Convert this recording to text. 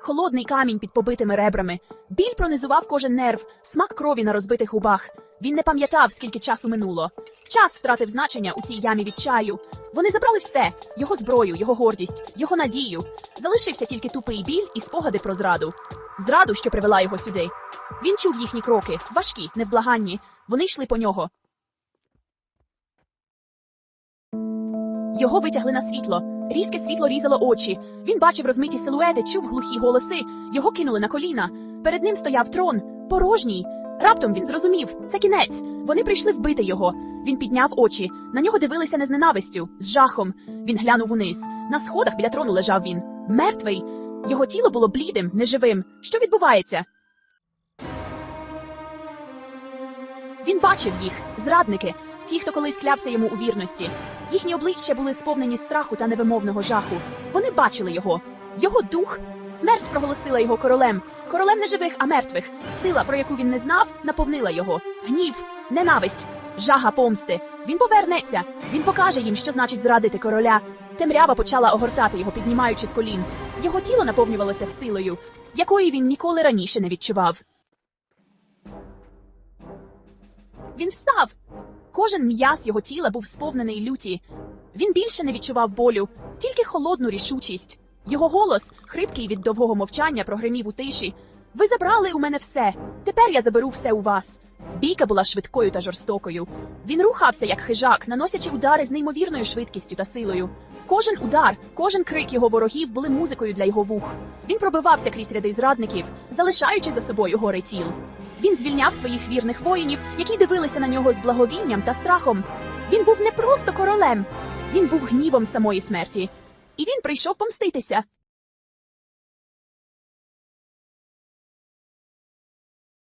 холодний камінь під побитими ребрами. Біль пронизував кожен нерв, смак крові на розбитих губах. Він не пам'ятав, скільки часу минуло. Час втратив значення у цій ямі відчаю. Вони забрали все: його зброю, його гордість, його надію. Залишився тільки тупий біль і спогади про зраду. Зраду, що привела його сюди. Він чув їхні кроки, важкі, невблаганні. Вони йшли по нього. Його витягли на світло. Різке світло різало очі. Він бачив розмиті силуети, чув глухі голоси. Його кинули на коліна. Перед ним стояв трон, порожній. Раптом він зрозумів це кінець. Вони прийшли вбити його. Він підняв очі. На нього дивилися не з ненавистю, з жахом. Він глянув униз. На сходах біля трону лежав він. Мертвий. Його тіло було блідим, неживим. Що відбувається? Він бачив їх, зрадники, ті, хто колись клявся йому у вірності. Їхні обличчя були сповнені страху та невимовного жаху. Вони бачили його. Його дух. Смерть проголосила його королем. Королем не живих, а мертвих. Сила, про яку він не знав, наповнила його. Гнів, ненависть, жага помсти. Він повернеться. Він покаже їм, що значить зрадити короля. Темрява почала огортати його, піднімаючи з колін. Його тіло наповнювалося силою, якої він ніколи раніше не відчував. Він встав. Кожен м'яз його тіла був сповнений люті. Він більше не відчував болю, тільки холодну рішучість. Його голос, хрипкий від довгого мовчання, прогримів у тиші. Ви забрали у мене все. Тепер я заберу все у вас. Бійка була швидкою та жорстокою. Він рухався як хижак, наносячи удари з неймовірною швидкістю та силою. Кожен удар, кожен крик його ворогів були музикою для його вух. Він пробивався крізь ряди зрадників, залишаючи за собою гори тіл. Він звільняв своїх вірних воїнів, які дивилися на нього з благовінням та страхом. Він був не просто королем, він був гнівом самої смерті. І він прийшов помститися.